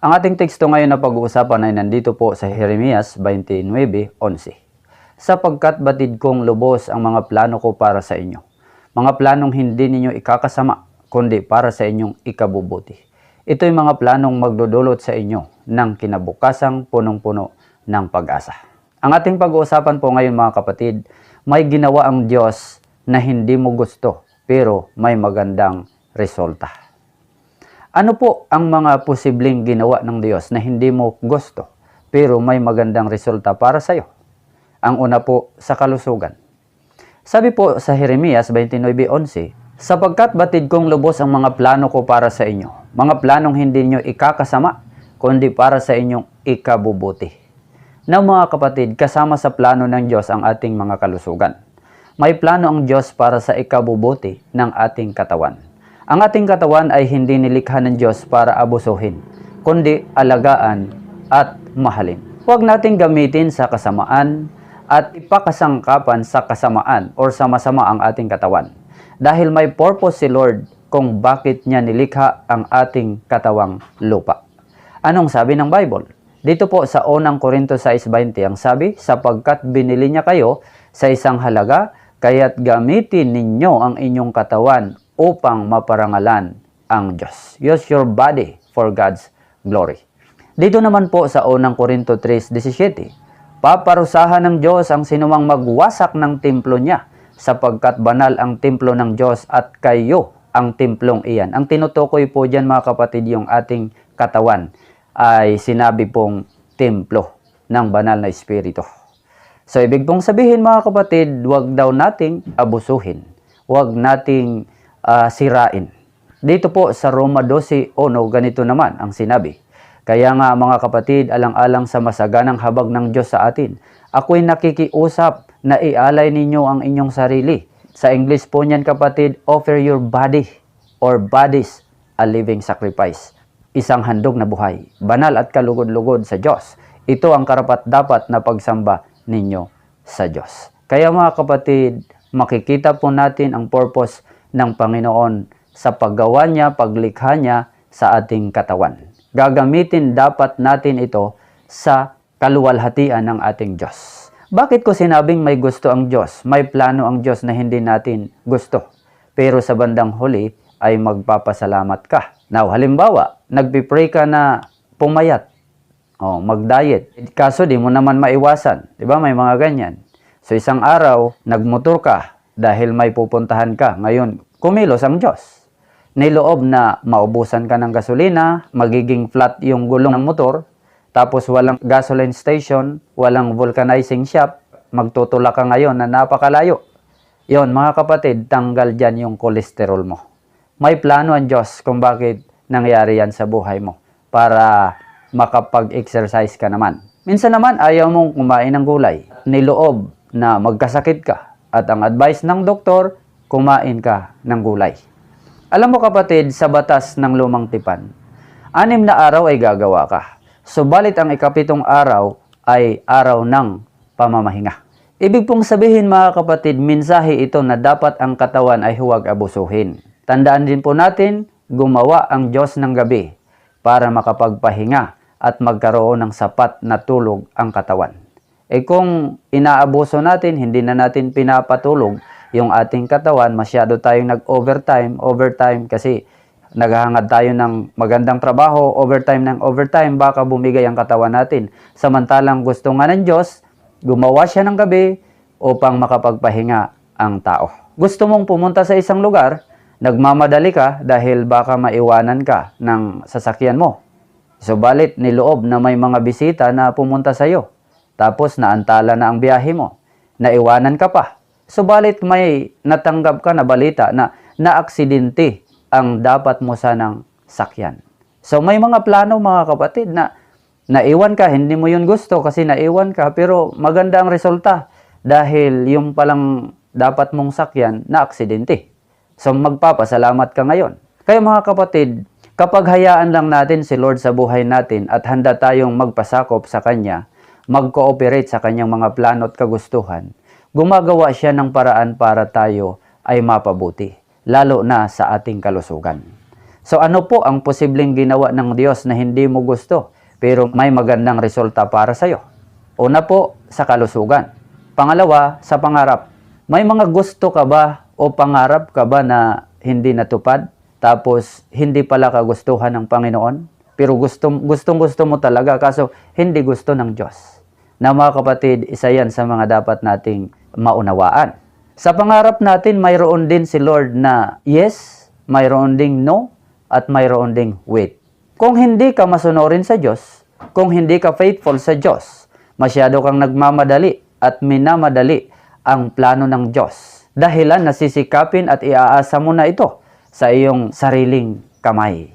Ang ating teksto ngayon na pag-uusapan ay nandito po sa Jeremias 29.11. Sapagkat batid kong lubos ang mga plano ko para sa inyo. Mga planong hindi ninyo ikakasama, kundi para sa inyong ikabubuti. Ito'y mga planong magdudulot sa inyo ng kinabukasang punong-puno ng pag-asa. Ang ating pag-uusapan po ngayon mga kapatid, may ginawa ang Diyos na hindi mo gusto pero may magandang resulta. Ano po ang mga posibleng ginawa ng Diyos na hindi mo gusto pero may magandang resulta para sa iyo? Ang una po sa kalusugan. Sabi po sa Jeremias 29.11, Sapagkat batid kong lubos ang mga plano ko para sa inyo, mga planong hindi nyo ikakasama, kundi para sa inyong ikabubuti. Na mga kapatid, kasama sa plano ng Diyos ang ating mga kalusugan. May plano ang Diyos para sa ikabubuti ng ating katawan. Ang ating katawan ay hindi nilikha ng Diyos para abusuhin, kundi alagaan at mahalin. Huwag nating gamitin sa kasamaan at ipakasangkapan sa kasamaan or sa masama ang ating katawan. Dahil may purpose si Lord kung bakit niya nilikha ang ating katawang lupa. Anong sabi ng Bible? Dito po sa unang Korinto 6.20 ang sabi, sapagkat binili niya kayo sa isang halaga, kaya't gamitin ninyo ang inyong katawan upang maparangalan ang Diyos. Use your body for God's glory. Dito naman po sa unang Korinto 3.17, paparusahan ng Diyos ang sinumang magwasak ng templo niya sapagkat banal ang templo ng Diyos at kayo ang templong iyan. Ang tinutukoy po dyan mga kapatid yung ating katawan ay sinabi pong templo ng banal na espiritu. So ibig pong sabihin mga kapatid, huwag daw nating abusuhin. Huwag nating ah, sirain. Dito po sa Roma 12.1, ganito naman ang sinabi. Kaya nga mga kapatid, alang-alang sa masaganang habag ng Diyos sa atin, ako'y nakikiusap na ialay ninyo ang inyong sarili. Sa English po niyan kapatid, offer your body or bodies a living sacrifice. Isang handog na buhay, banal at kalugod-lugod sa Diyos. Ito ang karapat-dapat na pagsamba ninyo sa Diyos. Kaya mga kapatid, makikita po natin ang purpose ng Panginoon sa paggawa niya, paglikha niya sa ating katawan. Gagamitin dapat natin ito sa kaluwalhatian ng ating Diyos. Bakit ko sinabing may gusto ang Diyos? May plano ang Diyos na hindi natin gusto. Pero sa bandang huli ay magpapasalamat ka. Now, halimbawa, nagpipray ka na pumayat. O, mag-diet. Kaso di mo naman maiwasan. Di ba? May mga ganyan. So, isang araw, nagmotor ka dahil may pupuntahan ka. Ngayon, kumilos ang Diyos. Niloob na maubusan ka ng gasolina, magiging flat yung gulong ng motor, tapos walang gasoline station, walang vulcanizing shop, magtutula ka ngayon na napakalayo. Yon mga kapatid, tanggal dyan yung kolesterol mo. May plano ang Diyos kung bakit nangyari yan sa buhay mo para makapag-exercise ka naman. Minsan naman ayaw mong kumain ng gulay. Niloob na magkasakit ka at ang advice ng doktor, kumain ka ng gulay. Alam mo kapatid, sa batas ng lumang tipan, anim na araw ay gagawa ka. Subalit ang ikapitong araw ay araw ng pamamahinga. Ibig pong sabihin mga kapatid, minsahe ito na dapat ang katawan ay huwag abusuhin. Tandaan din po natin, gumawa ang Diyos ng gabi para makapagpahinga at magkaroon ng sapat na tulog ang katawan. E kung inaabuso natin, hindi na natin pinapatulog yung ating katawan, masyado tayong nag-overtime, overtime kasi naghahangad tayo ng magandang trabaho, overtime ng overtime, baka bumigay ang katawan natin. Samantalang gusto nga ng Diyos, gumawa siya ng gabi upang makapagpahinga ang tao. Gusto mong pumunta sa isang lugar, nagmamadali ka dahil baka maiwanan ka ng sasakyan mo. Subalit niloob na may mga bisita na pumunta sa iyo. Tapos naantala na ang biyahe mo. Naiwanan ka pa. Subalit may natanggap ka na balita na naaksidente ang dapat mo sanang sakyan. So may mga plano mga kapatid na naiwan ka, hindi mo yun gusto kasi naiwan ka, pero maganda ang resulta dahil yung palang dapat mong sakyan na aksidente. So magpapasalamat ka ngayon. Kaya mga kapatid, kapag hayaan lang natin si Lord sa buhay natin at handa tayong magpasakop sa Kanya, mag-cooperate sa Kanyang mga plano at kagustuhan, gumagawa siya ng paraan para tayo ay mapabuti, lalo na sa ating kalusugan. So ano po ang posibleng ginawa ng Diyos na hindi mo gusto pero may magandang resulta para sa iyo? Una po, sa kalusugan. Pangalawa, sa pangarap. May mga gusto ka ba o pangarap ka ba na hindi natupad? Tapos hindi pala kagustuhan ng Panginoon? Pero gustong, gustong gusto mo talaga kaso hindi gusto ng Diyos. Na mga kapatid, isa yan sa mga dapat nating maunawaan. Sa pangarap natin, mayroon din si Lord na yes, mayroon ding no, at mayroon ding wait. Kung hindi ka masunurin sa Diyos, kung hindi ka faithful sa Diyos, masyado kang nagmamadali at minamadali ang plano ng Diyos. Dahilan nasisikapin at iaasa mo na ito sa iyong sariling kamay.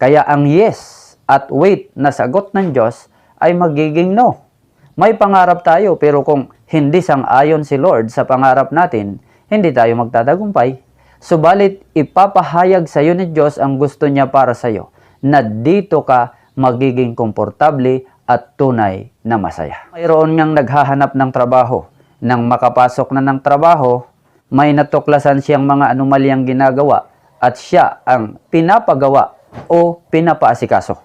Kaya ang yes at wait na sagot ng Diyos ay magiging no. May pangarap tayo pero kung hindi sang-ayon si Lord sa pangarap natin, hindi tayo magtatagumpay. Subalit ipapahayag sa iyo ni Diyos ang gusto niya para sa iyo na dito ka magiging komportable at tunay na masaya. Mayroon ngang naghahanap ng trabaho. Nang makapasok na ng trabaho, may natuklasan siyang mga anomalyang ginagawa at siya ang pinapagawa o pinapaasikaso.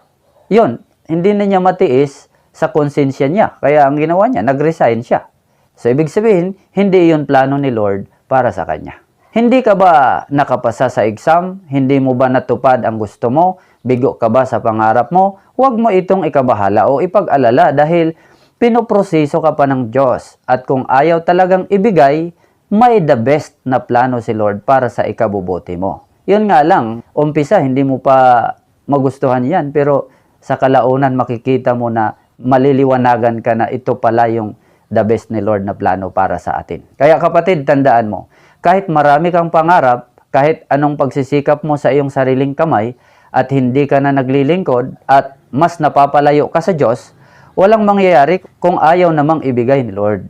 Yun, hindi na niya matiis sa konsensya niya. Kaya ang ginawa niya, nag-resign siya. So, ibig sabihin, hindi yun plano ni Lord para sa kanya. Hindi ka ba nakapasa sa exam? Hindi mo ba natupad ang gusto mo? Bigo ka ba sa pangarap mo? Huwag mo itong ikabahala o ipag-alala dahil pinoproseso ka pa ng Diyos. At kung ayaw talagang ibigay, may the best na plano si Lord para sa ikabubuti mo. Yun nga lang, umpisa hindi mo pa magustuhan yan, pero sa kalaunan makikita mo na maliliwanagan ka na ito pala yung the best ni Lord na plano para sa atin. Kaya kapatid, tandaan mo, kahit marami kang pangarap, kahit anong pagsisikap mo sa iyong sariling kamay, at hindi ka na naglilingkod at mas napapalayo ka sa Diyos, walang mangyayari kung ayaw namang ibigay ni Lord.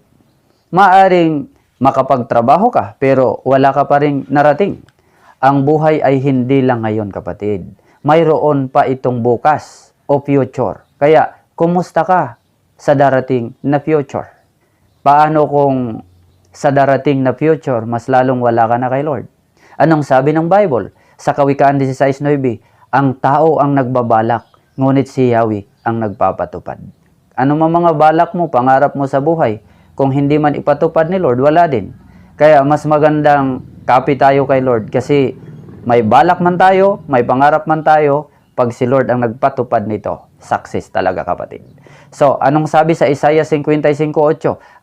Maaring makapagtrabaho ka pero wala ka pa rin narating. Ang buhay ay hindi lang ngayon kapatid. Mayroon pa itong bukas o future. Kaya, kumusta ka sa darating na future? Paano kung sa darating na future, mas lalong wala ka na kay Lord? Anong sabi ng Bible? Sa Kawikaan 16.9, ang tao ang nagbabalak, ngunit si Yahweh ang nagpapatupad. Ano man mga balak mo, pangarap mo sa buhay, kung hindi man ipatupad ni Lord, wala din. Kaya mas magandang copy tayo kay Lord kasi may balak man tayo, may pangarap man tayo, pag si Lord ang nagpatupad nito, success talaga kapatid. So, anong sabi sa Isaiah 55.8?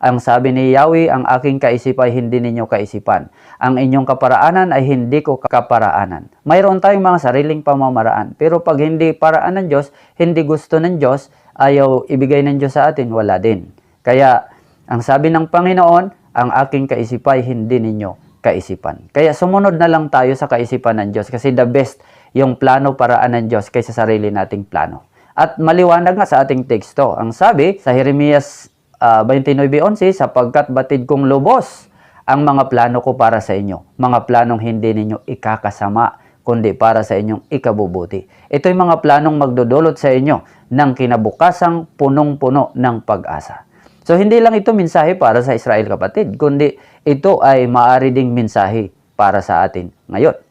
Ang sabi ni Yahweh, ang aking kaisipan ay hindi ninyo kaisipan. Ang inyong kaparaanan ay hindi ko kaparaanan. Mayroon tayong mga sariling pamamaraan. Pero pag hindi paraan ng Diyos, hindi gusto ng Diyos, ayaw ibigay ng Diyos sa atin, wala din. Kaya, ang sabi ng Panginoon, ang aking kaisipan ay hindi ninyo kaisipan. Kaya sumunod na lang tayo sa kaisipan ng Diyos kasi the best yung plano paraan ng Diyos kaysa sarili nating plano. At maliwanag nga sa ating teksto. Ang sabi sa Jeremias uh, 29.11, sapagkat batid kong lubos ang mga plano ko para sa inyo. Mga planong hindi ninyo ikakasama, kundi para sa inyong ikabubuti. Ito yung mga planong magdudulot sa inyo ng kinabukasang punong-puno ng pag-asa. So hindi lang ito mensahe para sa Israel kapatid, kundi ito ay maari ding mensahe para sa atin ngayon.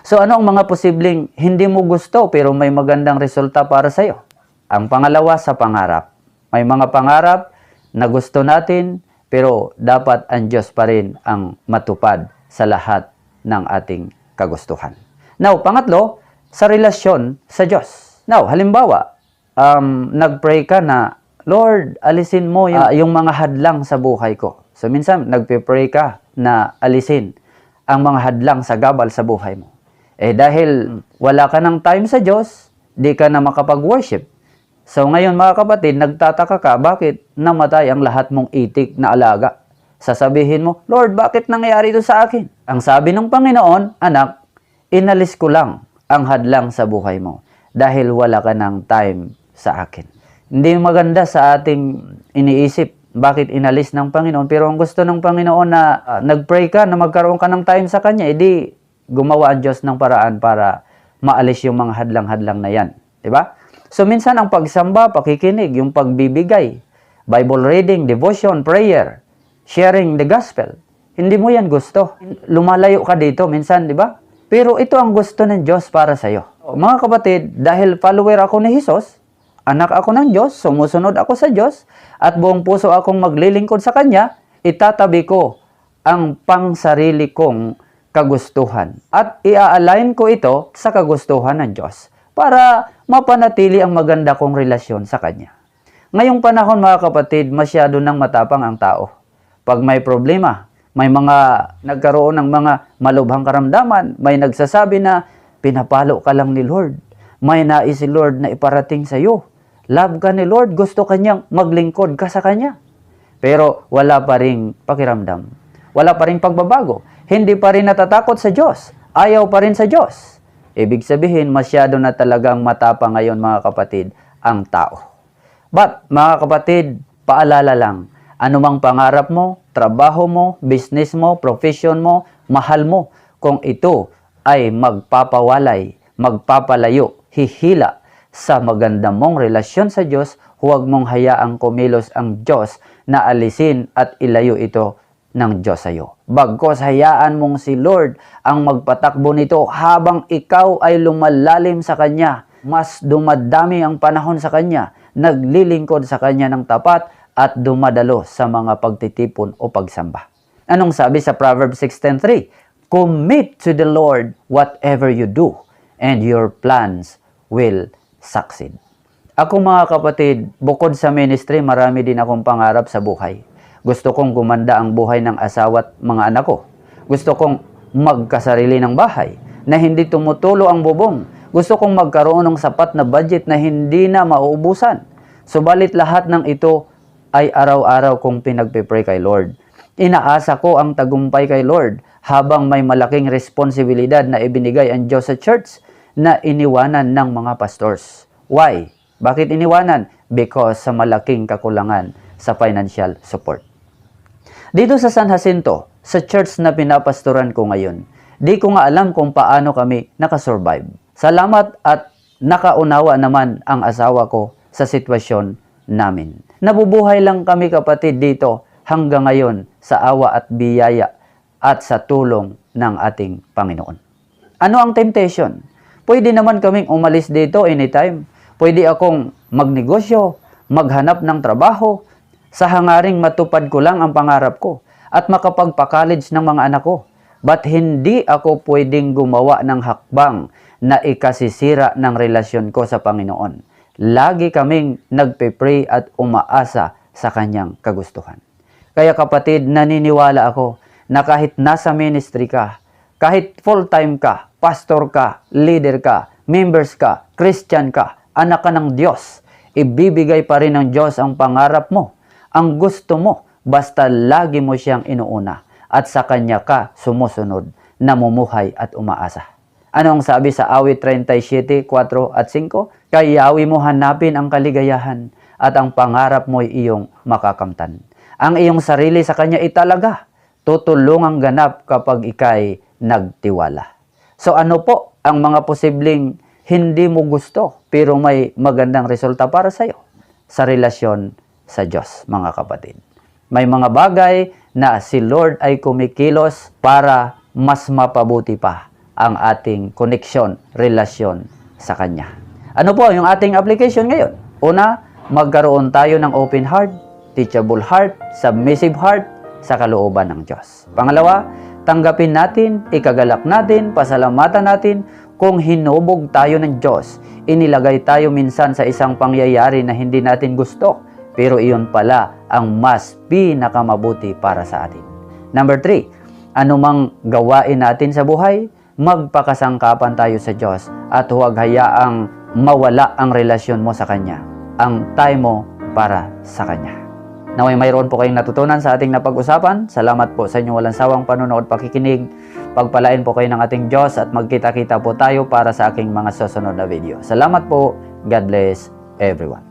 So ano ang mga posibleng hindi mo gusto pero may magandang resulta para sa iyo? Ang pangalawa sa pangarap. May mga pangarap na gusto natin pero dapat ang Diyos pa rin ang matupad sa lahat ng ating kagustuhan. Now, pangatlo, sa relasyon sa Diyos. Now, halimbawa, um, nag-pray ka na Lord, alisin mo yung, uh, yung mga hadlang sa buhay ko. So minsan, nagpe-pray ka na alisin ang mga hadlang sa gabal sa buhay mo. Eh dahil wala ka ng time sa Diyos, di ka na makapag-worship. So ngayon mga kapatid, nagtataka ka, bakit namatay ang lahat mong itik na alaga? Sasabihin mo, Lord, bakit nangyari ito sa akin? Ang sabi ng Panginoon, anak, inalis ko lang ang hadlang sa buhay mo dahil wala ka ng time sa akin. Hindi maganda sa ating iniisip bakit inalis ng Panginoon. Pero ang gusto ng Panginoon na ah, nag-pray ka, na magkaroon ka ng time sa Kanya, edi gumawa ang Diyos ng paraan para maalis yung mga hadlang-hadlang na yan. Diba? So minsan ang pagsamba, pakikinig, yung pagbibigay, Bible reading, devotion, prayer, sharing the gospel. Hindi mo yan gusto. Lumalayo ka dito minsan, di ba? Pero ito ang gusto ng Diyos para sa iyo. Mga kapatid, dahil follower ako ni Jesus, anak ako ng Diyos, sumusunod ako sa Diyos, at buong puso akong maglilingkod sa Kanya, itatabi ko ang pangsarili kong kagustuhan. At ia-align ko ito sa kagustuhan ng Diyos para mapanatili ang maganda kong relasyon sa Kanya. Ngayong panahon mga kapatid, masyado nang matapang ang tao. Pag may problema, may mga nagkaroon ng mga malubhang karamdaman, may nagsasabi na pinapalo ka lang ni Lord. May nais si Lord na iparating sa iyo. Love ka ni Lord, gusto kanyang maglingkod ka sa Kanya. Pero wala pa ring pakiramdam. Wala pa ring pagbabago. Hindi pa rin natatakot sa Diyos. Ayaw pa rin sa Diyos. Ibig sabihin, masyado na talagang matapang ngayon mga kapatid ang tao. But, mga kapatid, paalala lang, anumang pangarap mo, trabaho mo, business mo, profession mo, mahal mo, kung ito ay magpapawalay, magpapalayo, hihila sa maganda mong relasyon sa Diyos, huwag mong hayaang kumilos ang Diyos na alisin at ilayo ito ng Diyos sa iyo. Bagkos hayaan mong si Lord ang magpatakbo nito habang ikaw ay lumalalim sa Kanya. Mas dumadami ang panahon sa Kanya, naglilingkod sa Kanya ng tapat at dumadalo sa mga pagtitipon o pagsamba. Anong sabi sa Proverbs 16.3? Commit to the Lord whatever you do and your plans will succeed. Ako mga kapatid, bukod sa ministry, marami din akong pangarap sa buhay. Gusto kong gumanda ang buhay ng asawa at mga anak ko. Gusto kong magkasarili ng bahay na hindi tumutulo ang bubong. Gusto kong magkaroon ng sapat na budget na hindi na mauubusan. Subalit lahat ng ito ay araw-araw kong pinagpipray kay Lord. Inaasa ko ang tagumpay kay Lord habang may malaking responsibilidad na ibinigay ang Diyos sa church na iniwanan ng mga pastors. Why? Bakit iniwanan? Because sa malaking kakulangan sa financial support. Dito sa San Jacinto, sa church na pinapastoran ko ngayon, di ko nga alam kung paano kami nakasurvive. Salamat at nakaunawa naman ang asawa ko sa sitwasyon namin. Nabubuhay lang kami kapatid dito hanggang ngayon sa awa at biyaya at sa tulong ng ating Panginoon. Ano ang temptation? Pwede naman kaming umalis dito anytime. Pwede akong magnegosyo, maghanap ng trabaho, sa hangaring matupad ko lang ang pangarap ko at makapagpa-college ng mga anak ko. But hindi ako pwedeng gumawa ng hakbang na ikasisira ng relasyon ko sa Panginoon. Lagi kaming nagpe-pray at umaasa sa kanyang kagustuhan. Kaya kapatid, naniniwala ako na kahit nasa ministry ka, kahit full-time ka, pastor ka, leader ka, members ka, Christian ka, anak ka ng Diyos, ibibigay pa rin ng Diyos ang pangarap mo, ang gusto mo, basta lagi mo siyang inuuna at sa Kanya ka sumusunod, namumuhay at umaasa. Ano ang sabi sa awit 37, 4 at 5? Kayawi mo hanapin ang kaligayahan at ang pangarap mo ay iyong makakamtan. Ang iyong sarili sa Kanya italaga, tutulungang ganap kapag ikay nagtiwala. So ano po ang mga posibleng hindi mo gusto pero may magandang resulta para sa iyo sa relasyon sa Diyos, mga kapatid. May mga bagay na si Lord ay kumikilos para mas mapabuti pa ang ating koneksyon, relasyon sa Kanya. Ano po yung ating application ngayon? Una, magkaroon tayo ng open heart, teachable heart, submissive heart sa kalooban ng Diyos. Pangalawa, tanggapin natin, ikagalak natin, pasalamatan natin kung hinubog tayo ng Diyos. Inilagay tayo minsan sa isang pangyayari na hindi natin gusto pero iyon pala ang mas pinakamabuti para sa atin. Number three, anumang gawain natin sa buhay, magpakasangkapan tayo sa Diyos at huwag hayaang mawala ang relasyon mo sa Kanya. Ang time mo para sa Kanya. Naway mayroon po kayong natutunan sa ating napag-usapan. Salamat po sa inyong walang sawang panonood pakikinig. Pagpalain po kayo ng ating Diyos at magkita-kita po tayo para sa aking mga susunod na video. Salamat po. God bless everyone.